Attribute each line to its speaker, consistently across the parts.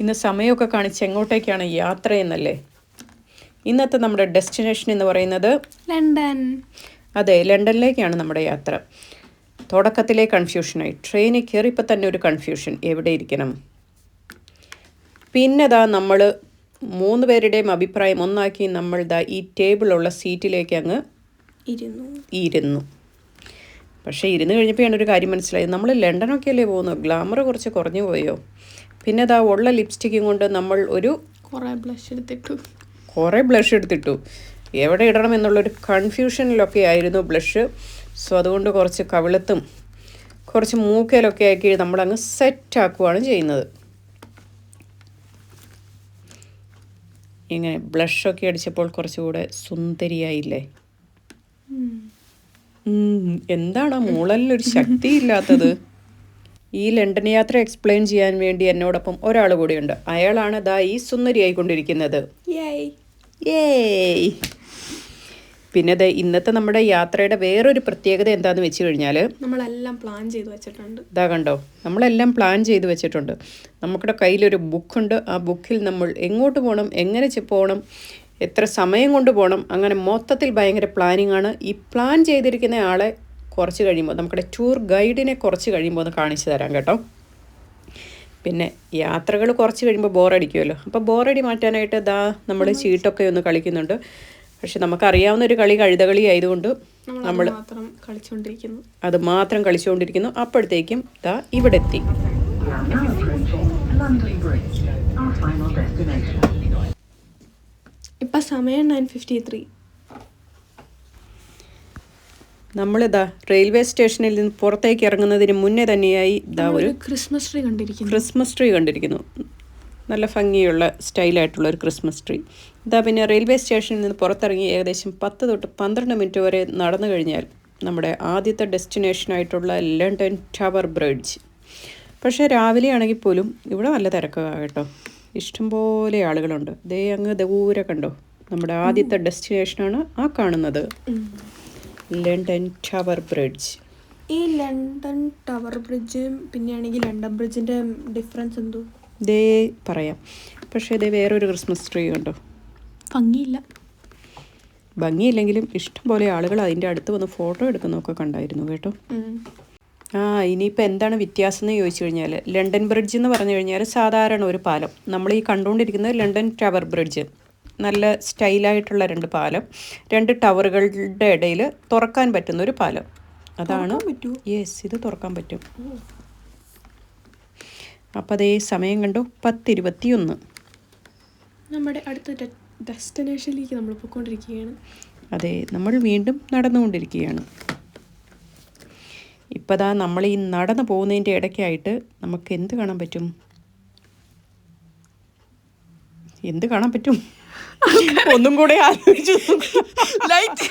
Speaker 1: ഇന്ന് സമയമൊക്കെ കാണിച്ച് എങ്ങോട്ടേക്കാണ് യാത്ര എന്നല്ലേ? ഇന്നത്തെ നമ്മുടെ ഡെസ്റ്റിനേഷൻ എന്ന് പറയുന്നത്
Speaker 2: ലണ്ടൻ.
Speaker 1: അതെ ലണ്ടനിലേക്കാണ് നമ്മുടെ യാത്ര. തുടക്കത്തിലെ കൺഫ്യൂഷനായി ട്രെയിനിൽ കയറിയപ്പോൾ തന്നെ ഒരു കൺഫ്യൂഷൻ എവിടെ ഇരിക്കണം? പിന്നെ ദാ നമ്മൾ മൂന്ന് പേരുടെയും അഭിപ്രായം ഒന്നാക്കി നമ്മൾ ദാ ഈ ടേബിളുള്ള സീറ്റിലേക്ക് അങ്ങ്
Speaker 2: ഇരുന്നു.
Speaker 1: ഇരുന്നു. പക്ഷേ ഇരുന്ന് കഴിഞ്ഞപ്പോഴാണ് ഒരു കാര്യം മനസ്സിലായത്. നമ്മൾ ലണ്ടനൊക്കെ അല്ലേ പോകുന്നത്? ഗ്ലാമർ കുറച്ച് കുറഞ്ഞു പോയോ? പിന്നെ ദാ ഉള്ള ലിപ്സ്റ്റിക്കും കൊണ്ട് നമ്മൾ ഒരു
Speaker 2: കുറേ ബ്ലഷ് എടുത്തിട്ടു.
Speaker 1: കുറേ ബ്ലഷ് എടുത്തിട്ടു. എവിടെ ഇടണം എന്നുള്ളൊരു കൺഫ്യൂഷനിലൊക്കെ ആയിരുന്നു ബ്ലഷ് സോ അതുകൊണ്ട് കുറച്ച് കവിളത്തും കുറച്ച് മൂക്കയിലൊക്കെ ആക്കി നമ്മളങ്ങ് സെറ്റാക്കുകയാണ് ചെയ്യുന്നത്. ഇങ്ങനെ ബ്ലഷൊക്കെ അടിച്ചപ്പോൾ കുറച്ചുകൂടെ സുന്ദരിയായില്ലേ? എന്താണ് മൂളലിൽ ഒരു ശക്തി ഇല്ലാത്തത് ഈ ലണ്ടൻ യാത്ര എക്സ്പ്ലെയിൻ ചെയ്യാൻ വേണ്ടി എന്നോടൊപ്പം ഒരാൾ കൂടിയുണ്ട്. അയാളാണ് ദാ ഈ സുന്ദരിയായിക്കൊണ്ടിരിക്കുന്നത്.
Speaker 2: യേയ്
Speaker 1: പിന്നെ ദേ ഇന്നത്തെ നമ്മുടെ യാത്രയുടെ വേറൊരു പ്രത്യേകത എന്താണെന്ന് വെച്ച് കഴിഞ്ഞാൽ
Speaker 2: നമ്മളെല്ലാം പ്ലാൻ ചെയ്ത് വെച്ചിട്ടുണ്ട്.
Speaker 1: ഇതാ കണ്ടോ? നമ്മളെല്ലാം പ്ലാൻ ചെയ്ത് വെച്ചിട്ടുണ്ട്. നമ്മുടെ കയ്യിലൊരു ബുക്കുണ്ട്. ആ ബുക്കിൽ നമ്മൾ എങ്ങോട്ട് പോകണം എങ്ങനെ പോകണം എത്ര സമയം കൊണ്ട് പോകണം അങ്ങനെ മൊത്തത്തിൽ ഭയങ്കര പ്ലാനിങ് ആണ്. ഈ പ്ലാൻ ചെയ്തിരിക്കുന്ന ആളെ കുറച്ച് കഴിയുമ്പോൾ നമ്മുടെ ടൂർ ഗൈഡിനെ കുറച്ച് കഴിയുമ്പോൾ ഒന്ന് കാണിച്ചു തരാം കേട്ടോ. പിന്നെ യാത്രകൾ കുറച്ച് കഴിയുമ്പോൾ ബോറടിക്കുമല്ലോ. അപ്പോൾ ബോറടി മാറ്റാനായിട്ട് ദാ നമ്മൾ ചീട്ടൊക്കെ ഒന്ന് കളിക്കുന്നുണ്ട്. പക്ഷെ നമുക്കറിയാവുന്ന ഒരു കളി കഴുതകളി ആയതുകൊണ്ട്
Speaker 2: നമ്മൾ മാത്രം കളിച്ചുകൊണ്ടിരിക്കുന്നു
Speaker 1: അത് മാത്രം കളിച്ചുകൊണ്ടിരിക്കുന്നു അപ്പോഴത്തേക്കും ദാ ഇവിടെ എത്തി
Speaker 2: ഇപ്പം സമയം നയൻ ഫിഫ്റ്റി ത്രീ
Speaker 1: നമ്മളിതാ റെയിൽവേ സ്റ്റേഷനിൽ നിന്ന് പുറത്തേക്ക് ഇറങ്ങുന്നതിന് മുന്നേ തന്നെയായി ഇതാ ഒരു
Speaker 2: ക്രിസ്മസ് ട്രീ കണ്ടിരിക്കുന്നു.
Speaker 1: ക്രിസ്മസ് ട്രീ കണ്ടിരിക്കുന്നു. നല്ല ഭംഗിയുള്ള സ്റ്റൈലായിട്ടുള്ള ഒരു ക്രിസ്മസ് ട്രീ ഇതാ പിന്നെ റെയിൽവേ സ്റ്റേഷനിൽ നിന്ന് പുറത്തിറങ്ങി ഏകദേശം പത്ത് തൊട്ട് പന്ത്രണ്ട് മിനിറ്റ് വരെ നടന്നു കഴിഞ്ഞാൽ നമ്മുടെ ആദ്യത്തെ ഡെസ്റ്റിനേഷനായിട്ടുള്ള ലണ്ടൻ ടവർ ബ്രിഡ്ജ് പക്ഷേ രാവിലെ ആണെങ്കിൽ പോലും ഇവിടെ നല്ല തിരക്കാണ് കേട്ടോ. ഇഷ്ടംപോലെ ആളുകളുണ്ട്. ദേ അങ്ങ് ദൂരെ കണ്ടോ? നമ്മുടെ ആദ്യത്തെ ഡെസ്റ്റിനേഷനാണ് ആ കാണുന്നത്. ലണ്ടൻ ടവർ ബ്രിഡ്ജ്
Speaker 2: ഈ ലണ്ടൻ ടവർ ബ്രിഡ്ജും പിന്നെയാണെങ്കിൽ ലണ്ടൻ ബ്രിഡ്ജിന്റെ ഡിഫറൻസ് എന്തോ?
Speaker 1: ദേ പറയാം. പക്ഷേ ഇതേ വേറൊരു ക്രിസ്മസ് ട്രീ ഉണ്ടോ
Speaker 2: ഭംഗിയില്ല.
Speaker 1: ഭംഗിയില്ലെങ്കിലും ഇഷ്ടംപോലെ ആളുകൾ അതിന്റെ അടുത്ത് വന്ന് ഫോട്ടോ എടുക്കുന്നതൊക്കെ കണ്ടായിരുന്നു കേട്ടോ. ആ ഇനിയിപ്പോൾ എന്താണ് വ്യത്യാസം എന്ന് ചോദിച്ചു കഴിഞ്ഞാൽ ലണ്ടൻ ബ്രിഡ്ജ് എന്ന് പറഞ്ഞു കഴിഞ്ഞാൽ സാധാരണ ഒരു പാലം. നമ്മൾ ഈ കണ്ടുകൊണ്ടിരിക്കുന്നത് ലണ്ടൻ ടവർ ബ്രിഡ്ജ് നല്ല സ്റ്റൈലായിട്ടുള്ള രണ്ട് പാലം. രണ്ട് ടവറുകളുടെ ഇടയിൽ തുറക്കാൻ പറ്റുന്ന ഒരു പാലം. അതാണ്? യെസ് ഇത് തുറക്കാൻ പറ്റും. അപ്പോൾ അതേ സമയം കണ്ടു? പത്തിരുപത്തിയൊന്ന്.
Speaker 2: നമ്മുടെ അടുത്ത ഡെസ്റ്റിനേഷനിലേക്ക് നമ്മൾ പോയിക്കൊണ്ടിരിക്കുകയാണ്.
Speaker 1: അതെ നമ്മൾ വീണ്ടും നടന്നുകൊണ്ടിരിക്കുകയാണ്. ഇപ്പോൾ ദാ നമ്മൾ ഈ നടന്നു പോകുന്നതിന്റെ ഇടയ്ക്കായിട്ട് നമുക്ക് എന്ത് കാണാൻ പറ്റും? എന്ത് കാണാൻ പറ്റും? ഒന്നും കൂടെ ആലോചിച്ചു
Speaker 2: ലൈറ്റ്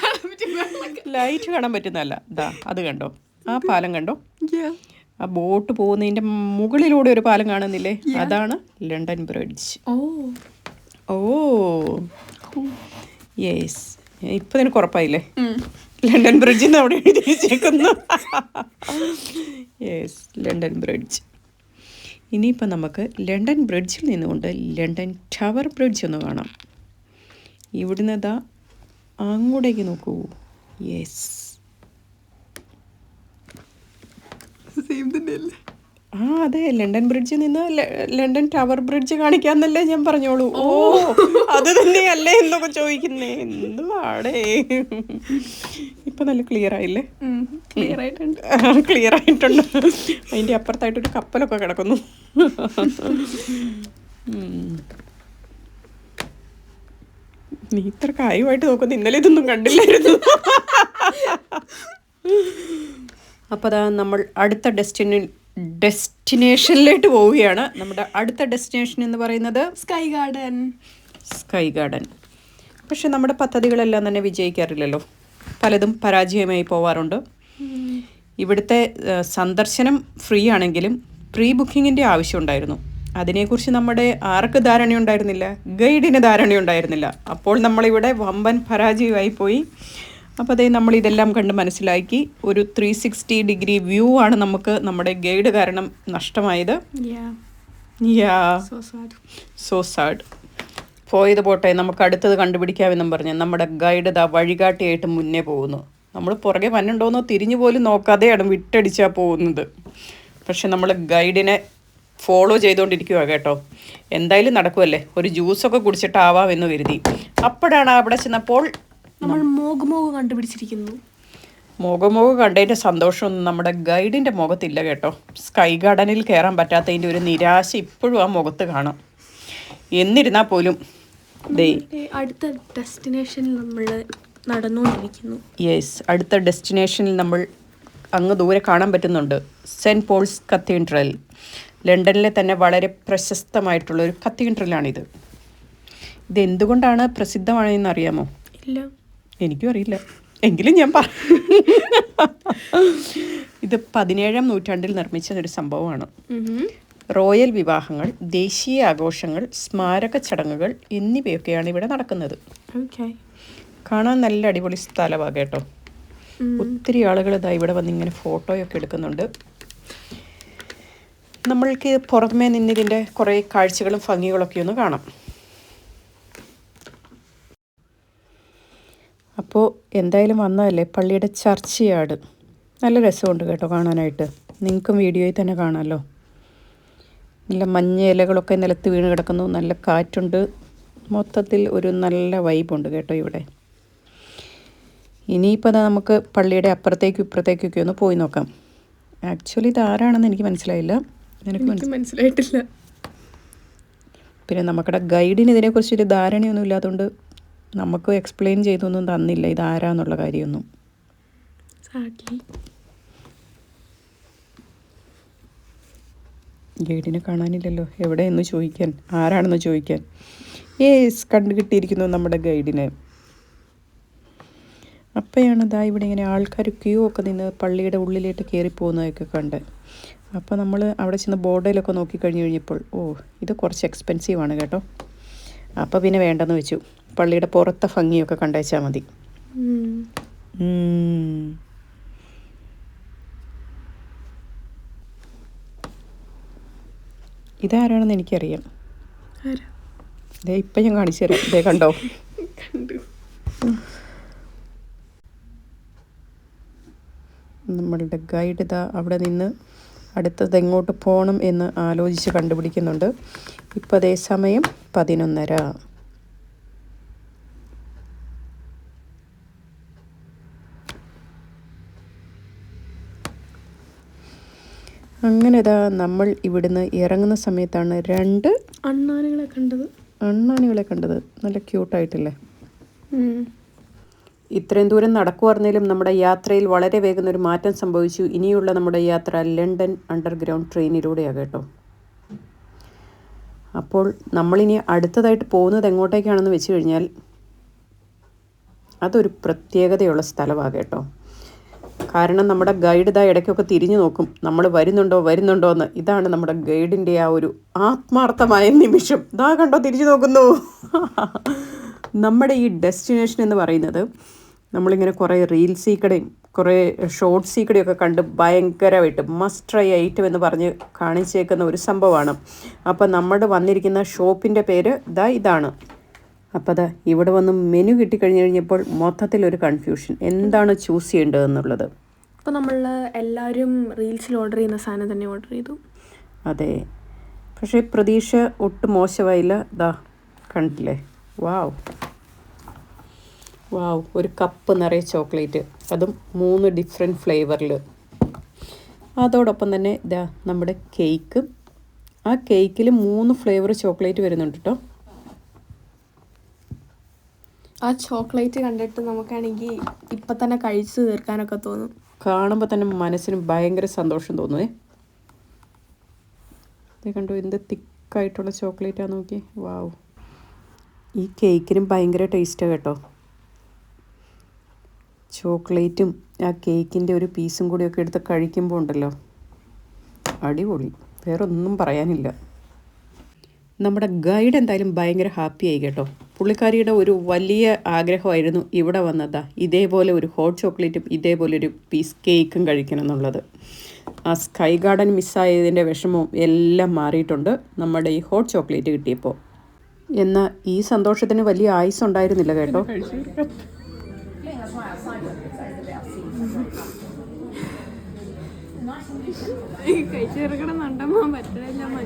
Speaker 1: ലൈറ്റ് കാണാൻ പറ്റുന്നതല്ല. ദാ അത് കണ്ടോ? ആ പാലം കണ്ടോ? ആ ബോട്ട് പോകുന്നതിന്റെ മുകളിലൂടെ ഒരു പാലം കാണുന്നില്ലേ? അതാണ് ലണ്ടൻ ബ്രിഡ്ജ്
Speaker 2: ഓ.
Speaker 1: യെസ് ഇപ്പൊ നിനക്ക് ഉറപ്പായില്ലേ? ലണ്ടൻ ബ്രിഡ്ജിൽ നിന്ന് അവിടെ എഴുതി വെച്ചേക്കുന്നു. യെസ് ലണ്ടൻ ബ്രിഡ്ജ് ഇനിയിപ്പോൾ നമുക്ക് ലണ്ടൻ ബ്രിഡ്ജിൽ നിന്നുകൊണ്ട് ലണ്ടൻ ടവർ ബ്രിഡ്ജ് ഒന്ന് കാണാം. ഇവിടുന്ന് ഇതാ അങ്ങോട്ടേക്ക് നോക്കൂ. യെസ് ആ അതെ ലണ്ടൻ ബ്രിഡ്ജിൽ നിന്ന് ലണ്ടൻ ടവർ ബ്രിഡ്ജ് കാണിക്കാന്നല്ലേ ഞാൻ പറഞ്ഞോളൂ. ഓ. അത് തന്നെയല്ലേ എന്നൊക്കെ ചോദിക്കുന്നേ. എന്തുവാടേ? ഇപ്പൊ നല്ല ക്ലിയർ ആയില്ലേ?
Speaker 2: ക്ലിയർ ആയിട്ടുണ്ട്.
Speaker 1: ക്ലിയർ ആയിട്ടുണ്ട്. അതിന്റെ അപ്പുറത്തായിട്ട് ഒരു കപ്പലൊക്കെ കിടക്കുന്നു. നീ ഇത്ര കാര്യമായിട്ട് നോക്കുന്നു ഇന്നലെ ഇതൊന്നും കണ്ടില്ലായിരുന്നു. അപ്പോൾ അതാ നമ്മൾ അടുത്ത ഡെസ്റ്റിനി ഡെസ്റ്റിനേഷനിലേക്ക് പോവുകയാണ്. നമ്മുടെ അടുത്ത ഡെസ്റ്റിനേഷൻ എന്ന് പറയുന്നത്
Speaker 2: സ്കൈ ഗാർഡൻ.
Speaker 1: Sky garden. പക്ഷെ നമ്മുടെ പദ്ധതികളെല്ലാം തന്നെ വിജയിക്കാറില്ലല്ലോ. പലതും പരാജയമായി പോവാറുണ്ട്. ഇവിടുത്തെ സന്ദർശനം ഫ്രീ ആണെങ്കിലും പ്രീ ബുക്കിങ്ങിന്റെ ആവശ്യമുണ്ടായിരുന്നു അതിനെക്കുറിച്ച് നമ്മുടെ ആർക്ക് ധാരണയുണ്ടായിരുന്നില്ല? ഗൈഡിന് ധാരണയുണ്ടായിരുന്നില്ല. അപ്പോൾ നമ്മളിവിടെ വമ്പൻ പരാജയമായി പോയി. അപ്പോൾ അതേ നമ്മൾ ഇതെല്ലാം കണ്ട് മനസ്സിലാക്കി. ഒരു ത്രീ സിക്സ്റ്റി ഡിഗ്രി വ്യൂ ആണ് നമുക്ക് നമ്മുടെ ഗൈഡ് കാരണം നഷ്ടമായത്.
Speaker 2: Yeah
Speaker 1: yeah
Speaker 2: so sad
Speaker 1: so sad പോയത് പോട്ടെ നമുക്ക് അടുത്തത് കണ്ടുപിടിക്കാമെന്നും പറഞ്ഞ് നമ്മുടെ ഗൈഡ് ഇതാ വഴികാട്ടിയായിട്ട് മുന്നേ പോകുന്നു. നമ്മൾ പുറകെ വന്നുണ്ടോയെന്നോ തിരിഞ്ഞു പോലും നോക്കാതെയാണ് വിട്ടടിച്ചാൽ പോകുന്നത്. പക്ഷെ നമ്മൾ ഗൈഡിനെ ഫോളോ ചെയ്തുകൊണ്ടിരിക്കുക കേട്ടോ. എന്തായാലും നടക്കുമല്ലേ ഒരു ജ്യൂസൊക്കെ കുടിച്ചിട്ടാവാം എന്ന് കരുതി. അപ്പോഴാണ് അവിടെ ചെന്നപ്പോൾ
Speaker 2: നമ്മൾ കണ്ടുപിടിച്ചിരിക്കുന്നു.
Speaker 1: മുഖമുഖം കണ്ടതിന്റെ സന്തോഷമൊന്നും നമ്മുടെ ഗൈഡിന്റെ മുഖത്തില്ല കേട്ടോ. സ്കൈ ഗാർഡനിൽ കയറാൻ പറ്റാത്തതിന്റെ ഒരു നിരാശ ഇപ്പോഴും ആ മുഖത്ത് കാണാം. എന്നിരുന്നാൽ പോലും
Speaker 2: അടുത്ത ഡെസ്റ്റിനേഷനിൽ നമ്മൾ നടന്നുകൊണ്ടിരിക്കുന്നു.
Speaker 1: യെസ് അടുത്ത ഡെസ്റ്റിനേഷനിൽ നമ്മൾ അങ്ങ് ദൂരെ കാണാൻ പറ്റുന്നുണ്ട്. Saint Paul's Cathedral. ലണ്ടനിലെ തന്നെ വളരെ പ്രശസ്തമായിട്ടുള്ള ഒരു കത്തീഡ്രലാണിത് ഇത് എന്തുകൊണ്ടാണ് പ്രസിദ്ധമാണെന്ന് അറിയാമോ
Speaker 2: ഇല്ല.
Speaker 1: എനിക്കും അറിയില്ല. എങ്കിലും ഞാൻ പറ ഇത് പതിനേഴാം നൂറ്റാണ്ടിൽ നിർമ്മിച്ച ഒരു സംഭവമാണ് റോയൽ വിവാഹങ്ങൾ ദേശീയ ആഘോഷങ്ങൾ സ്മാരക ചടങ്ങുകൾ എന്നിവയൊക്കെയാണ് ഇവിടെ നടക്കുന്നത്. കാണാൻ നല്ല അടിപൊളി സ്ഥലമാണ് കേട്ടോ. ഒത്തിരി ആളുകൾ ഇതാ ഇവിടെ വന്ന് ഇങ്ങനെ ഫോട്ടോയൊക്കെ എടുക്കുന്നുണ്ട്. നമ്മൾക്ക് പുറമേ നിന്നിതിന്റെ കുറേ കാഴ്ചകളും ഭംഗികളൊക്കെ ഒന്ന് കാണാം. അപ്പോൾ എന്തായാലും വന്നതല്ലേ? പള്ളിയുടെ ചർച്ചയാട്. നല്ല രസമുണ്ട് കേട്ടോ കാണാനായിട്ട്. നിങ്ങൾക്കും വീഡിയോയിൽ തന്നെ കാണാമല്ലോ. നല്ല മഞ്ഞ ഇലകളൊക്കെ നിലത്ത് വീണ് കിടക്കുന്നു. നല്ല കാറ്റുണ്ട്. മൊത്തത്തിൽ ഒരു നല്ല വൈബുണ്ട് കേട്ടോ ഇവിടെ. ഇനിയിപ്പോൾ നമുക്ക് പള്ളിയുടെ അപ്പുറത്തേക്കും ഇപ്പുറത്തേക്കൊക്കെ ഒന്ന് പോയി നോക്കാം. ആക്ച്വലി ഇത് ആരാണെന്ന് എനിക്ക് മനസ്സിലായില്ല. നിനക്ക്
Speaker 2: എനിക്ക് മനസ്സിലായിട്ടില്ല.
Speaker 1: പിന്നെ നമ്മുടെ ഗൈഡിന് ഇതിനെക്കുറിച്ച് ഒരു ധാരണയൊന്നും ഇല്ലാത്തതുകൊണ്ട് നമുക്ക് എക്സ്പ്ലെയിൻ ചെയ്തൊന്നും തന്നില്ല. ഇത് ആരാന്നുള്ള കാര്യമൊന്നും ഗൈഡിനെ കാണാനില്ലല്ലോ. എവിടെയെന്ന് ചോദിക്കാൻ? ആരാണെന്ന് ചോദിക്കാൻ? ഏസ് കണ്ടു കിട്ടിയിരിക്കുന്നു നമ്മുടെ ഗൈഡിനെ. അപ്പോഴാണ് ഇതാ ഇവിടെ ഇങ്ങനെ ആൾക്കാർ ക്യൂ ഒക്കെ നിന്ന് പള്ളിയുടെ ഉള്ളിലേക്ക് കയറി പോകുന്നതൊക്കെ കണ്ട്. അപ്പോൾ നമ്മൾ അവിടെ ചെന്ന് ബോർഡിലൊക്കെ നോക്കി കഴിഞ്ഞ് കഴിഞ്ഞപ്പോൾ ഓ ഇത് കുറച്ച് എക്സ്പെൻസീവ് ആണ് കേട്ടോ. അപ്പോൾ പിന്നെ വേണ്ടെന്ന് വെച്ചു. പള്ളിയുടെ പുറത്തെ ഭംഗിയൊക്കെ കണ്ടേച്ചാൽ മതി. ഇതാരാണെന്ന് എനിക്കറിയാം. ദേ ഇപ്പം ഞാൻ കാണിച്ചു തരാം. കണ്ടോ?
Speaker 2: കണ്ടു.
Speaker 1: നമ്മളുടെ ഗൈഡ് ഇതാ അവിടെ നിന്ന് അടുത്തത് എങ്ങോട്ട് പോകണം എന്ന് ആലോചിച്ച് കണ്ടുപിടിക്കുന്നുണ്ട്. ഇപ്പം അതേ സമയം പതിനൊന്നര. അങ്ങനെ ഇതാ നമ്മൾ ഇവിടുന്ന് ഇറങ്ങുന്ന സമയത്താണ് രണ്ട്
Speaker 2: അണ്ണാനുകളെ കണ്ടത്.
Speaker 1: അണ്ണാനുകളെ കണ്ടത്. നല്ല ക്യൂട്ടായിട്ടില്ലേ ഇത്രയും ദൂരം നടക്കുവായിരുന്നേലും നമ്മുടെ യാത്രയിൽ വളരെ വേഗം ഒരു മാറ്റം സംഭവിച്ചു. ഇനിയുള്ള നമ്മുടെ യാത്ര ലണ്ടൻ അണ്ടർഗ്രൗണ്ട് ട്രെയിനിലൂടെയാണ് കേട്ടോ. അപ്പോൾ നമ്മളിനി അടുത്തതായിട്ട് പോകുന്നത് എങ്ങോട്ടേക്കാണെന്ന് വെച്ച് കഴിഞ്ഞാൽ അതൊരു പ്രത്യേകതയുള്ള സ്ഥലമാണ് കേട്ടോ. കാരണം നമ്മുടെ ഗൈഡ് ഇതാ ഇടയ്ക്കൊക്കെ തിരിഞ്ഞു നോക്കും. നമ്മൾ വരുന്നുണ്ടോ വരുന്നുണ്ടോ എന്ന്. ഇതാണ് നമ്മുടെ ഗൈഡിന്റെ ആ ഒരു ആത്മാർത്ഥമായ നിമിഷം. ഇതാ കണ്ടോ തിരിഞ്ഞു നോക്കുന്നു. നമ്മുടെ ഈ ഡെസ്റ്റിനേഷൻ എന്ന് പറയുന്നത് നമ്മളിങ്ങനെ കുറേ റീൽസീക്കടയും കുറേ ഷോർട്ട്സീക്കടയൊക്കെ കണ്ട് ഭയങ്കരമായിട്ട് മസ്റ്റ് ട്രൈ ഐറ്റം എന്ന് പറഞ്ഞ് കാണിച്ചേക്കുന്ന ഒരു സംഭവമാണ്. അപ്പോൾ നമ്മുടെ വന്നിരിക്കുന്ന ഷോപ്പിന്റെ പേര് ദ ഇതാണ്. അപ്പോൾ അതാ ഇവിടെ വന്ന് മെനു കിട്ടിക്കഴിഞ്ഞ് കഴിഞ്ഞപ്പോൾ മൊത്തത്തിലൊരു കൺഫ്യൂഷൻ എന്താണ് ചൂസ് ചെയ്യേണ്ടതെന്നുള്ളത്
Speaker 2: അപ്പോൾ നമ്മൾ എല്ലാവരും റീൽസിൽ ഓർഡർ ചെയ്യുന്ന സാധനം തന്നെ ഓർഡർ ചെയ്തു.
Speaker 1: അതെ. പക്ഷേ പ്രതീക്ഷ ഒട്ടും മോശമായില്ല. ദാ കണ്ടില്ലേ? വാവ് വാവ് ഒരു കപ്പ് നിറയെ ചോക്ലേറ്റ്. അതും മൂന്ന് ഡിഫറെന്റ് ഫ്ലേവറിൽ അതോടൊപ്പം തന്നെ ഇതാ നമ്മുടെ കേക്ക് ആ കേക്കിൽ മൂന്ന് ഫ്ലേവർ ചോക്ലേറ്റ് വരുന്നുണ്ട് കേട്ടോ
Speaker 2: ആ ചോക്ലേറ്റ് കണ്ടിട്ട് നമുക്കാണെങ്കിൽ ഇപ്പം തന്നെ കഴിച്ച് തീർക്കാനൊക്കെ തോന്നും.
Speaker 1: കാണുമ്പോൾ തന്നെ മനസ്സിന് ഭയങ്കര സന്തോഷം തോന്നുവേ. ഇത് കണ്ടു എന്ത് തിക്കായിട്ടുള്ള ചോക്ലേറ്റാണ് നോക്കി വാവ്. ഈ കേക്കിനും ഭയങ്കര ടേസ്റ്റാണ് കേട്ടോ. ചോക്ലേറ്റും ആ കേക്കിന്റെ ഒരു പീസും കൂടിയൊക്കെ എടുത്ത് കഴിക്കുമ്പോൾ ഉണ്ടല്ലോ. അടിപൊളി. വേറെ ഒന്നും പറയാനില്ല. നമ്മുടെ ഗൈഡ് എന്തായാലും ഭയങ്കര ആയി കേട്ടോ. പുള്ളിക്കാരിയുടെ ഒരു വലിയ ആഗ്രഹമായിരുന്നു ഇവിടെ വന്നതാ. ഇതേപോലെ ഒരു ഹോട്ട് ചോക്ലേറ്റും ഇതേപോലെ ഒരു പീസ് കേക്കും കഴിക്കണം എന്നുള്ളത്. ആ സ്കൈ ഗാർഡൻ മിസ്സായതിന്റെ വിഷമവും എല്ലാം മാറിയിട്ടുണ്ട് നമ്മുടെ ഈ ഹോട്ട് ചോക്ലേറ്റ് കിട്ടിയപ്പോൾ. എന്നാൽ ഈ സന്തോഷത്തിന് വലിയ ആയുസ് ഉണ്ടായിരുന്നില്ല കേട്ടോ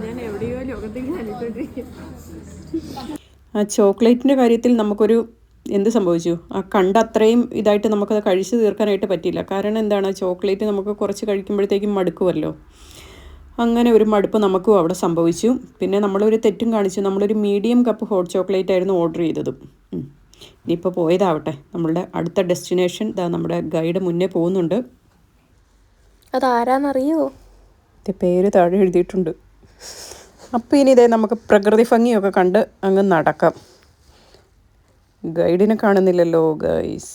Speaker 2: ഞാൻ എവിടെയോ
Speaker 1: ആ ചോക്ലേറ്റിന്റെ കാര്യത്തിൽ നമുക്കൊരു എന്ത് സംഭവിച്ചു? ആ കണ്ട അത്രയും ഇതായിട്ട് നമുക്കത് കഴിച്ചു തീർക്കാനായിട്ട് പറ്റില്ല കാരണം എന്താണ്? ചോക്ലേറ്റ് നമുക്ക് കുറച്ച് കഴിക്കുമ്പോഴത്തേക്കും മടുക്കുമല്ലോ അങ്ങനെ ഒരു മടുപ്പ് നമുക്കും അവിടെ സംഭവിച്ചു. പിന്നെ നമ്മളൊരു തെറ്റും കാണിച്ചു. നമ്മളൊരു മീഡിയം കപ്പ് ഹോട്ട് ചോക്ലേറ്റ് ആയിരുന്നു ഓർഡർ ചെയ്തതും. ഇനിയിപ്പോൾ പോയതാവട്ടെ. നമ്മളുടെ അടുത്ത ഡെസ്റ്റിനേഷൻ ഇതാ നമ്മുടെ ഗൈഡ് മുന്നേ പോകുന്നുണ്ട്.
Speaker 2: അതാരാന്നറിയോ?
Speaker 1: പേര് താഴെ എഴുതിയിട്ടുണ്ട്. അപ്പോൾ ഇനി ഇതേ നമുക്ക് പ്രകൃതി ഭംഗിയൊക്കെ കണ്ട് അങ്ങ് നടക്കാം. ഗൈഡിനെ കാണുന്നില്ലല്ലോ ഗൈസ്.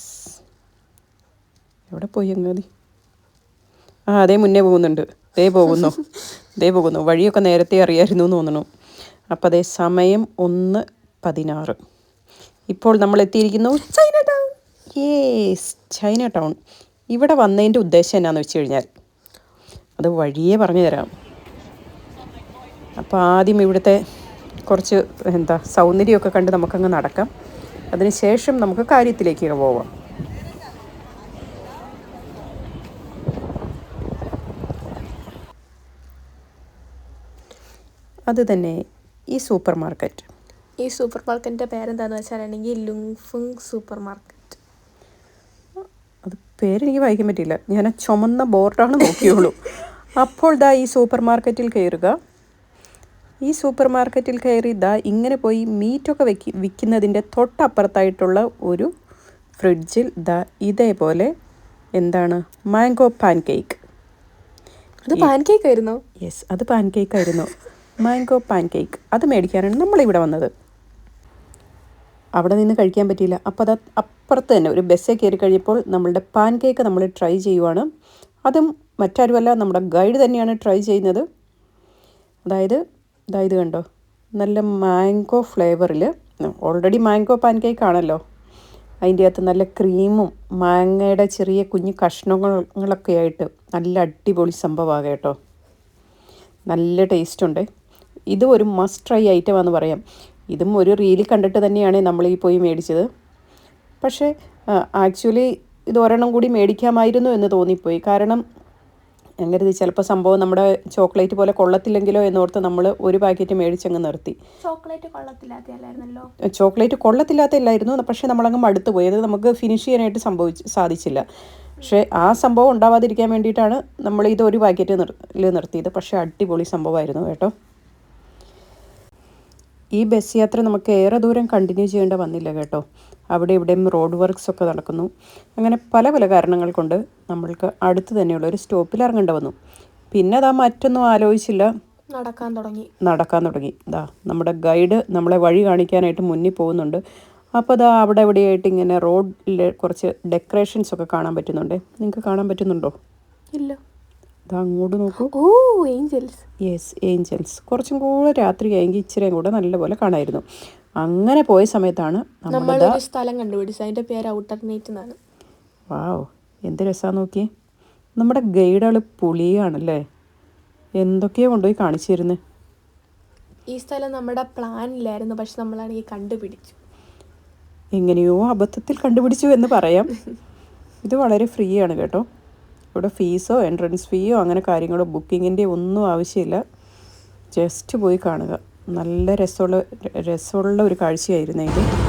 Speaker 1: എവിടെ പോയി അങ്ങാതി ആ അതേ മുന്നേ പോകുന്നുണ്ട്. ദേ പോകുന്നു. ദേ പോകുന്നു. വഴിയൊക്കെ നേരത്തെ അറിയായിരുന്നു എന്ന് തോന്നുന്നു. അപ്പോൾ അതേ സമയം ഒന്ന് പതിനാറ്. ഇപ്പോൾ നമ്മൾ എത്തിയിരിക്കുന്നു Chinatown yes Chinatown ഇവിടെ വന്നതിന്റെ ഉദ്ദേശം എന്നാന്ന് വെച്ച് കഴിഞ്ഞാൽ അത് വഴിയേ പറഞ്ഞു തരാം. അപ്പോൾ ആദ്യം ഇവിടുത്തെ കുറച്ച് എന്താ സൗന്ദര്യമൊക്കെ കണ്ട് നമുക്കങ്ങ് നടക്കാം. അതിനുശേഷം നമുക്ക് കാര്യത്തിലേക്ക് പോവാം. അത് തന്നെ ഈ സൂപ്പർ മാർക്കറ്റ്
Speaker 2: ഈ സൂപ്പർ മാർക്കറ്റിന്റെ പേരെന്താണെന്ന് വെച്ചാലാണെങ്കിൽ ലുങ്ഫുങ് സൂപ്പർ മാർക്കറ്റ്
Speaker 1: പേരെനിക്ക് വായിക്കാൻ പറ്റിയില്ല. ഞാൻ ആ ചുമന്ന ബോർഡാണ് നോക്കിയുള്ളൂ. അപ്പോൾ ദാ ഈ സൂപ്പർ മാർക്കറ്റിൽ കയറുക. ഈ സൂപ്പർ മാർക്കറ്റിൽ കയറി ദാ ഇങ്ങനെ പോയി മീറ്റൊക്കെ വെക്കി വിൽക്കുന്നതിന്റെ തൊട്ടപ്പുറത്തായിട്ടുള്ള ഒരു ഫ്രിഡ്ജിൽ ദാ ഇതേപോലെ എന്താണ്? മാംഗോ പാൻ കേക്ക്
Speaker 2: അത് പാൻ കേക്ക് ആയിരുന്നു
Speaker 1: യെസ് അത് പാൻ കേക്ക് ആയിരുന്നു മാംഗോ പാൻ കേക്ക് അത് മേടിക്കാനാണ് നമ്മളിവിടെ വന്നത്. അവിടെ നിന്ന് കഴിക്കാൻ പറ്റിയില്ല. അപ്പോൾ അത് അപ്പുറത്ത് തന്നെ ഒരു ബസ്സേ കയറി കഴിഞ്ഞപ്പോൾ നമ്മളുടെ പാൻ കേക്ക് നമ്മൾ ട്രൈ ചെയ്യുവാണ്. അതും മറ്റാരുമല്ല നമ്മുടെ ഗൈഡ് തന്നെയാണ് ട്രൈ ചെയ്യുന്നത്. അതായത് ഇതായത് കണ്ടോ? നല്ല മാംഗോ ഫ്ലേവറിൽ ഓൾറെഡി മാംഗോ പാൻ കേക്ക് ആണല്ലോ അതിന്റെ അകത്ത് നല്ല ക്രീമും മാങ്ങയുടെ ചെറിയ കുഞ്ഞു കഷ്ണങ്ങളൊക്കെ ആയിട്ട് നല്ല അടിപൊളി സംഭവമാണ് കേട്ടോ. നല്ല ടേസ്റ്റ് ഉണ്ട്. ഇത് ഒരു മസ്റ്റ് ട്രൈ ഐറ്റമാണെന്ന് പറയാം. ഇതും ഒരു റീലിൽ കണ്ടിട്ട് തന്നെയാണ് നമ്മൾ ഈ പോയി മേടിച്ചത്. പക്ഷേ ആക്ച്വലി ഇത് ഒരെണ്ണം കൂടി മേടിക്കാമായിരുന്നു എന്ന് തോന്നിപ്പോയി. കാരണം ഞാൻ കരുതി ചിലപ്പോൾ സംഭവം നമ്മുടെ ചോക്ലേറ്റ് പോലെ കൊള്ളത്തില്ലെങ്കിലോ എന്നോർത്ത് നമ്മൾ ഒരു പാക്കറ്റ് മേടിച്ചങ്ങ് നിർത്തി.
Speaker 2: ചോക്ലേറ്റ് കൊള്ളത്തില്ലാത്തല്ലായിരുന്നല്ലോ
Speaker 1: ചോക്ലേറ്റ് കൊള്ളത്തില്ലാത്തല്ലായിരുന്നു പക്ഷേ നമ്മളങ്ങ് മടുത്തു പോയി. അത് നമുക്ക് ഫിനിഷ് ചെയ്യാനായിട്ട് സംഭവിച്ച് സാധിച്ചില്ല. പക്ഷേ ആ സംഭവം ഉണ്ടാവാതിരിക്കാൻ വേണ്ടിയിട്ടാണ് നമ്മൾ ഇത് ഒരു പാക്കറ്റ് നിർ നിർത്തിയത്. പക്ഷേ അടിപൊളി സംഭവമായിരുന്നു കേട്ടോ. ഈ ബസ് യാത്ര നമുക്ക് ഏറെ ദൂരം കണ്ടിന്യൂ ചെയ്യേണ്ട വന്നില്ല കേട്ടോ. അവിടെ ഇവിടെയും റോഡ് വർക്ക്സ് ഒക്കെ നടക്കുന്നു. അങ്ങനെ പല പല കാരണങ്ങൾ കൊണ്ട് നമ്മൾക്ക് അടുത്ത് തന്നെയുള്ള ഒരു സ്റ്റോപ്പിൽ ഇറങ്ങേണ്ട വന്നു. പിന്നെ അതാ മറ്റൊന്നും ആലോചിച്ചില്ല.
Speaker 2: നടക്കാൻ തുടങ്ങി.
Speaker 1: നടക്കാൻ തുടങ്ങി. ദാ നമ്മുടെ ഗൈഡ് നമ്മളെ വഴി കാണിക്കാനായിട്ട് മുന്നിൽ പോകുന്നുണ്ട്. അപ്പോൾ ദാ അവിടെ എവിടെയായിട്ട് ഇങ്ങനെ റോഡിൽ കുറച്ച് ഡെക്കറേഷൻസ് ഒക്കെ കാണാൻ പറ്റുന്നുണ്ട്. നിങ്ങൾക്ക് കാണാൻ പറ്റുന്നുണ്ടോ?
Speaker 2: ഇല്ല.
Speaker 1: അങ്ങോട്ട് നോക്കൂ.
Speaker 2: Oh Angeles.
Speaker 1: Yes angels. കുറച്ചും കൂടെ രാത്രിയായെങ്കിൽ ഇച്ചിരിയും കൂടെ നല്ലപോലെ കാണായിരുന്നു. അങ്ങനെ പോയ സമയത്താണ് നമ്മൾ
Speaker 2: സ്ഥലം കണ്ടുപിടിച്ചത്. അതിന്റെ പേര് ഔട്ടർ നൈറ്റ് എന്നാണ്.
Speaker 1: വാവ് എന്ത് രസമാണ് നോക്കി നമ്മുടെ ഗൈഡുകൾ പുളിയാണല്ലേ? എന്തൊക്കെയോ കൊണ്ടുപോയി കാണിച്ചു തരുന്നത്
Speaker 2: ഈ സ്ഥലം നമ്മുടെ പ്ലാനില്ലായിരുന്നു പക്ഷെ നമ്മളാണെങ്കിൽ കണ്ടുപിടിച്ചു.
Speaker 1: എങ്ങനെയോ അബദ്ധത്തിൽ കണ്ടുപിടിച്ചു എന്ന് പറയാം. ഇത് വളരെ ഫ്രീ ആണ് കേട്ടോ. ഇവിടെ ഫീസോ എൻട്രൻസ് ഫീയോ അങ്ങനെ കാര്യങ്ങളോ ബുക്കിങ്ങിന്റെ ഒന്നും ആവശ്യമില്ല. ജസ്റ്റ് പോയി കാണുക. നല്ല രസമുള്ള രസമുള്ള ഒരു കാഴ്ചയായിരുന്നു ഇത്.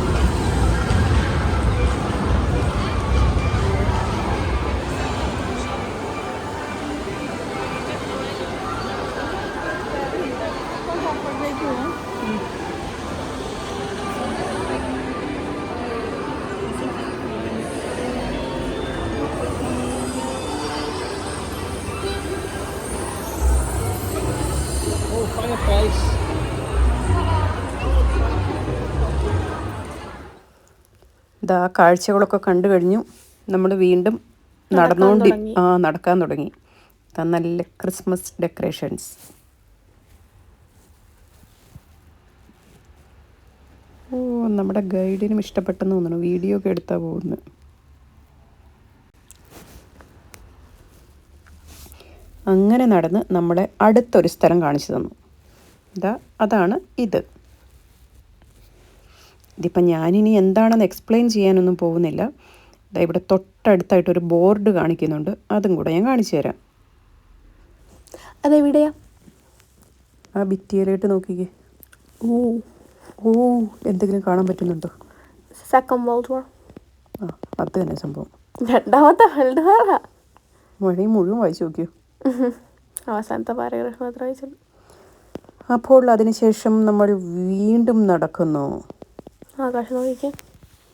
Speaker 1: ഇതാ കാഴ്ചകളൊക്കെ കണ്ടു കഴിഞ്ഞു. നമ്മൾ വീണ്ടും നടന്നുകൊണ്ട് ആ നടക്കാൻ തുടങ്ങി. നല്ല ക്രിസ്മസ് ഡെക്കറേഷൻസ്. ഓ നമ്മുടെ ഗൈഡിനും ഇഷ്ടപ്പെട്ടെന്ന് തോന്നുന്നു. വീഡിയോ ഒക്കെ എടുത്താ പോകുന്നത് അങ്ങനെ നടന്ന് നമ്മളെ അടുത്തൊരു സ്ഥലം കാണിച്ചു തന്നു. ഇതാ അതാണ് ഇത്. ഇതിപ്പം ഞാനിനി എന്താണെന്ന് എക്സ്പ്ലെയിൻ ചെയ്യാനൊന്നും പോകുന്നില്ല. ഇതാ ഇവിടെ തൊട്ടടുത്തായിട്ട് ഒരു ബോർഡ് കാണിക്കുന്നുണ്ട്. അതും കൂടെ ഞാൻ കാണിച്ചു തരാം.
Speaker 2: അതെവിടെയാ?
Speaker 1: ആ ഭിത്തിയിലായിട്ട് നോക്കിക്കേ.
Speaker 2: ഓ
Speaker 1: ഓ എന്തെങ്കിലും കാണാൻ പറ്റുന്നുണ്ടോ?
Speaker 2: സെക്കൻഡ് വേൾഡ് വാർ
Speaker 1: ആ അത് തന്നെ സംഭവം.
Speaker 2: രണ്ടാമത്തെ വേൾഡ് വാറാ
Speaker 1: വഴി മുഴുവൻ വായിച്ചു നോക്കിയോ?
Speaker 2: അവസാനത്തെ പാരഗ്രാഫ് മാത്രം വായിച്ചുള്ളൂ
Speaker 1: അപ്പോൾ അതിനുശേഷം നമ്മൾ വീണ്ടും നടക്കുന്നു.
Speaker 2: ആകാശം നോക്കിക്കാൻ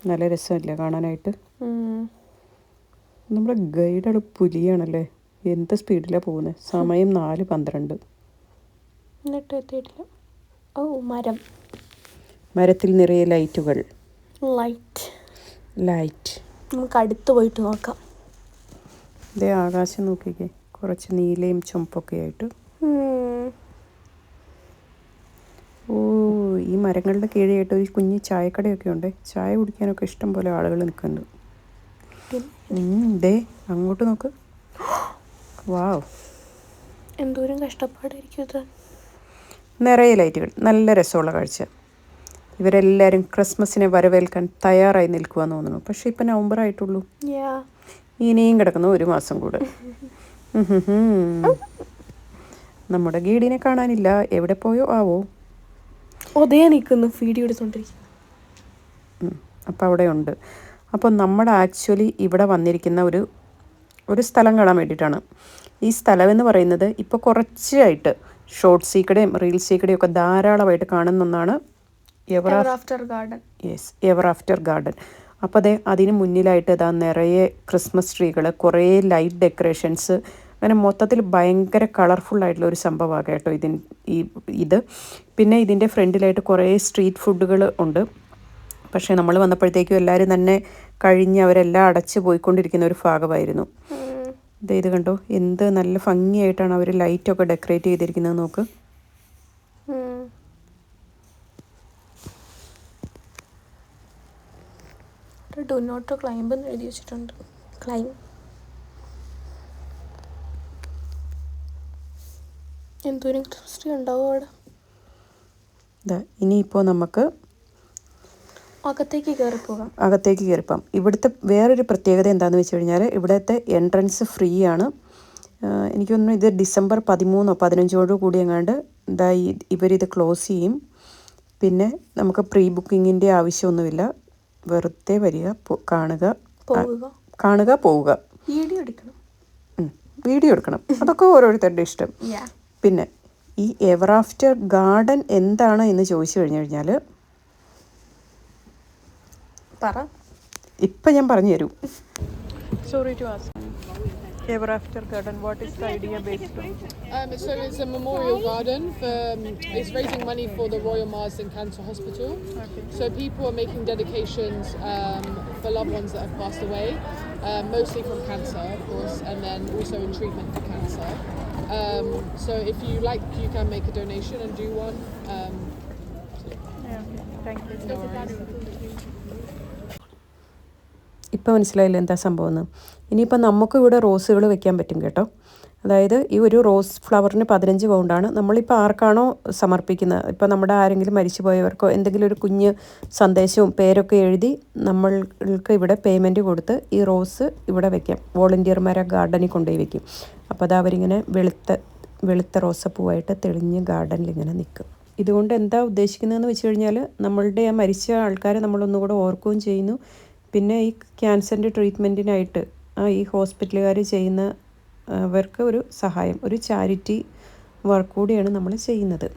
Speaker 1: നല്ല രസമല്ലേ കാണാനായിട്ട്. നമ്മുടെ ഗൈഡാണ് പുലിയാണല്ലേ. എന്ത് സ്പീഡിലാണ് പോകുന്നത് സമയം നാല് പന്ത്രണ്ട്.
Speaker 2: എന്നിട്ട് എത്തിയിട്ടില്ല. ഓ മരം.
Speaker 1: മരത്തിൽ നിറയെ ലൈറ്റുകൾ.
Speaker 2: ലൈറ്റ്
Speaker 1: ലൈറ്റ്
Speaker 2: നമുക്ക് അടുത്ത് പോയിട്ട് നോക്കാം.
Speaker 1: ഇതേ ആകാശം നോക്കിക്കേ. കുറച്ച് നീലയും ചുമപ്പൊക്കെ ആയിട്ട്
Speaker 2: ഉം.
Speaker 1: ഓ ഈ മരങ്ങളുടെ കീഴെയായിട്ട് ഒരു കുഞ്ഞ് ചായക്കടയൊക്കെ ഉണ്ട്. ചായ കുടിക്കാനൊക്കെ ഇഷ്ടം പോലെ ആളുകൾ നിൽക്കുന്നുണ്ട്. ദേ അങ്ങോട്ട് നോക്ക്. വാവ്
Speaker 2: എന്തോരം കഷ്ടപ്പാടായിരിക്കും ഇത്.
Speaker 1: നിറയെ ലൈറ്റുകൾ. നല്ല രസമുള്ള കാഴ്ച. ഇവരെല്ലാവരും ക്രിസ്മസിനെ വരവേൽക്കാൻ തയ്യാറായി നിൽക്കുവാന്ന് തോന്നുന്നു. പക്ഷേ ഇപ്പം നവംബർ ആയിട്ടുള്ളൂ. ഇനിയും കിടക്കുന്നു ഒരു മാസം കൂടെ. നമ്മുടെ ഗീഡിനെ കാണാനില്ല. എവിടെ പോയോ ആവോ.
Speaker 2: ഒതേ നിൽക്കുന്നു വീഡിയോ എടുത്തോണ്ടിരിക്കുന്നു
Speaker 1: അപ്പോൾ അവിടെ ഉണ്ട് അപ്പോൾ നമ്മൾ ആക്ച്വലി ഇവിടെ വന്നിരിക്കുന്ന ഒരു ഒരു സ്ഥലം കാണാൻ വേണ്ടിയിട്ടാണ്. ഈ സ്ഥലം എന്ന് പറയുന്നത് ഇപ്പോൾ കുറച്ചായിട്ട് ഷോർട്ട് സീക്കടയും റീൽ സീക്കടയും ഒക്കെ ധാരാളമായിട്ട് കാണുന്ന ഒന്നാണ് Ever
Speaker 2: After Garden
Speaker 1: yes Ever After Garden അപ്പോൾ അതെ അതിന് മുന്നിലായിട്ട് ഇതാ നിറയെ ക്രിസ്മസ് ട്രീകൾ കുറേ ലൈറ്റ് ഡെക്കറേഷൻസ് അങ്ങനെ മൊത്തത്തിൽ ഭയങ്കര കളർഫുൾ ആയിട്ടുള്ള ഒരു സംഭവമാണ് കേട്ടോ ഇതിൻ ഈ ഇത്. പിന്നെ ഇതിന്റെ ഫ്രണ്ടിലായിട്ട് കുറേ സ്ട്രീറ്റ് ഫുഡുകൾ ഉണ്ട്. പക്ഷേ നമ്മൾ വന്നപ്പോഴത്തേക്കും എല്ലാവരും തന്നെ കഴിഞ്ഞ് അവരെല്ലാം അടച്ച് പോയിക്കൊണ്ടിരിക്കുന്ന ഒരു ഭാഗമായിരുന്നു. ഇത് കണ്ടോ? എന്ത് നല്ല ഭംഗിയായിട്ടാണ് അവർ ലൈറ്റൊക്കെ ഡെക്കറേറ്റ് ചെയ്തിരിക്കുന്നത് നോക്ക്.
Speaker 2: ഡു നോട്ട് ക്ലൈംബ് എന്ന് എഴുതി വെച്ചിട്ടുണ്ട്. ക്ലൈം എന്തോരം ക്രിസ്റ്റി ഉണ്ടാവും അവിടെ?
Speaker 1: ഇതാ ഇനിയിപ്പോൾ നമുക്ക്
Speaker 2: അകത്തേക്ക് കയറി പോകാം.
Speaker 1: അകത്തേക്ക് കയറിപ്പോം ഇവിടുത്തെ വേറൊരു പ്രത്യേകത എന്താണെന്ന് വെച്ച് കഴിഞ്ഞാൽ ഇവിടുത്തെ എൻട്രൻസ് ഫ്രീ ആണ്. എനിക്ക് തോന്നുന്നു ഇത് ഡിസംബർ പതിമൂന്നോ പതിനഞ്ചോട് കൂടി എങ്ങാണ്ട് ഇതാ ഇവരിത് ക്ലോസ് ചെയ്യും. പിന്നെ നമുക്ക് പ്രീ ബുക്കിങ്ങിന്റെ ആവശ്യമൊന്നുമില്ല. വെറുതെ വരിക കാണുക
Speaker 2: പോവുക.
Speaker 1: കാണുക പോവുക.
Speaker 2: വീഡിയോ എടുക്കണം.
Speaker 1: വീഡിയോ എടുക്കണം. അതൊക്കെ ഓരോരുത്തരുടെ ഇഷ്ടം. പിന്നെ ഈ എവർ ഗാർഡൻ എന്താണ് എന്ന് ചോദിച്ചു കഴിഞ്ഞു കഴിഞ്ഞാൽ
Speaker 2: പറ.
Speaker 1: ഇപ്പം ഞാൻ പറഞ്ഞു തരൂ. Sorry to Ever After Garden what is the idea based on
Speaker 3: so it's a memorial garden for is raising money for the Royal Marsden cancer hospital so people are making dedications um for love ones that have passed away mostly from cancer of course and then also in treatment for cancer Um, so if you like, you can make a donation and do one. Um,
Speaker 1: ഇപ്പം മനസ്സിലായില്ല എന്താ സംഭവം എന്ന്? ഇനിയിപ്പോൾ നമുക്ക് ഇവിടെ റോസുകൾ വെക്കാൻ പറ്റും കേട്ടോ. അതായത് ഈ ഒരു റോസ് ഫ്ലവറിന് പതിനഞ്ച് പൗണ്ടാണ്. നമ്മളിപ്പോൾ ആർക്കാണോ സമർപ്പിക്കുന്നത്? ഇപ്പോൾ നമ്മുടെ ആരെങ്കിലും മരിച്ചു പോയവർക്കോ എന്തെങ്കിലും ഒരു കുഞ്ഞ് സന്ദേശവും പേരൊക്കെ എഴുതി നമ്മൾക്ക് ഇവിടെ പേയ്മെന്റ് കൊടുത്ത് ഈ റോസ് ഇവിടെ വെക്കാം. വോളണ്ടിയർമാരെ ഗാർഡനിൽ കൊണ്ടുപോയി വെക്കും. അപ്പോൾ അത് അവരിങ്ങനെ വെളുത്ത വെളുത്ത റോസപ്പൂവായിട്ട് തെളിഞ്ഞ് ഗാർഡനിൽ ഇങ്ങനെ നിൽക്കും. ഇതുകൊണ്ട് എന്താ ഉദ്ദേശിക്കുന്നതെന്ന് വെച്ച് കഴിഞ്ഞാൽ നമ്മളുടെ ആ മരിച്ച ആൾക്കാരെ നമ്മളൊന്നുകൂടെ ഓർക്കുകയും ചെയ്യുന്നു. പിന്നെ ഈ ക്യാൻസറിന്റെ ട്രീറ്റ്മെന്റിനായിട്ട് ആ ഈ ഹോസ്പിറ്റലുകാർ ചെയ്യുന്ന അവർക്ക് ഒരു സഹായം ഒരു ചാരിറ്റി വർക്ക് കൂടിയാണ് നമ്മൾ ചെയ്യുന്നത്.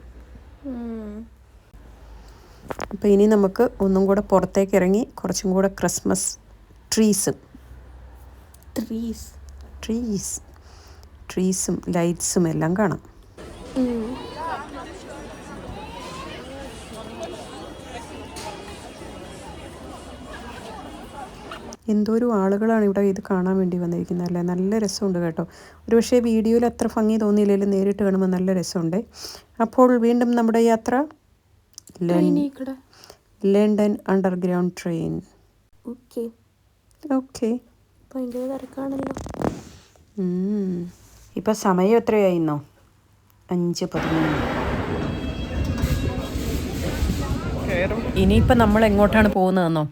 Speaker 1: അപ്പോൾ ഇനി നമുക്ക് ഒന്നും കൂടെ പുറത്തേക്ക് ഇറങ്ങി കുറച്ചും കൂടെ ക്രിസ്മസ് ട്രീസ്.
Speaker 2: ട്രീസ്.
Speaker 1: ട്രീസ്. ട്രീസും ലൈറ്റ്സും എല്ലാം കാണാം. എന്തോരം ആളുകളാണ് ഇവിടെ ഇത് കാണാൻ വേണ്ടി വന്നിരിക്കുന്നത് അല്ലേ? നല്ല രസമുണ്ട് കേട്ടോ. ഒരു പക്ഷേ വീഡിയോയിൽ അത്ര ഭംഗി തോന്നിയില്ലെങ്കിലും നേരിട്ട് കാണുമ്പോൾ നല്ല രസമുണ്ട്. അപ്പോൾ വീണ്ടും നമ്മുടെ യാത്ര London Underground train.
Speaker 2: Okay.
Speaker 1: Okay.
Speaker 2: ഭയങ്കര തിരക്കാണല്ലോ.
Speaker 1: ഇപ്പോൾ സമയം എത്രയായിരുന്നോ അഞ്ച് പതിമൂന്ന് ഇനിയിപ്പോൾ നമ്മൾ എങ്ങോട്ടാണ് പോകുന്നതെന്നോ?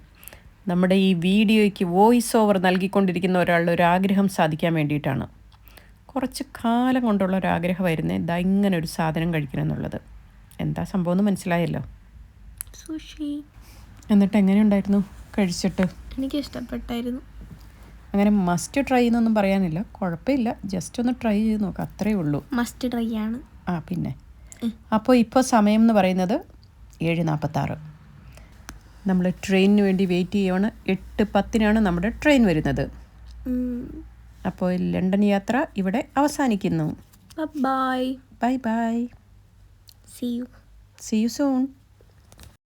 Speaker 1: നമ്മുടെ ഈ വീഡിയോയ്ക്ക് വോയിസ് ഓവർ നൽകിക്കൊണ്ടിരിക്കുന്ന ഒരാളുടെ ഒരു ആഗ്രഹം സാധിക്കാൻ വേണ്ടിയിട്ടാണ്. കുറച്ച് കാലം കൊണ്ടുള്ള ഒരു ആഗ്രഹമായിരുന്നേ. ഇതാ ഇങ്ങനെ ഒരു സാധനം കഴിക്കണം എന്നുള്ളത് എന്താ സംഭവം എന്ന് മനസ്സിലായല്ലോ.
Speaker 2: സുഷി.
Speaker 1: എന്നിട്ട് എങ്ങനെയുണ്ടായിരുന്നു കഴിച്ചിട്ട്?
Speaker 2: എനിക്ക് ഇഷ്ടപ്പെട്ടായിരുന്നു.
Speaker 1: അങ്ങനെ മസ്റ്റ് ട്രൈ എന്നൊന്നും പറയാനില്ല. കുഴപ്പമില്ല. ജസ്റ്റ് ഒന്ന് ട്രൈ ചെയ്ത് നോക്കുക അത്രേ ഉള്ളൂ.
Speaker 2: മസ്റ്റ് ട്രൈ ആണ്.
Speaker 1: ആ പിന്നെ. അപ്പോൾ ഇപ്പോൾ സമയം എന്ന് പറയുന്നത് ഏഴ് നാൽപ്പത്താറ് നമ്മൾ ട്രെയിനിന് വേണ്ടി വെയിറ്റ് ചെയ്യുവാണ് എട്ട് പത്തിനാണ് നമ്മുടെ ട്രെയിൻ വരുന്നത്. അപ്പോൾ ലണ്ടൻ യാത്ര ഇവിടെ അവസാനിക്കുന്നു.
Speaker 2: Bye
Speaker 1: bye bye
Speaker 2: see you
Speaker 1: see you soon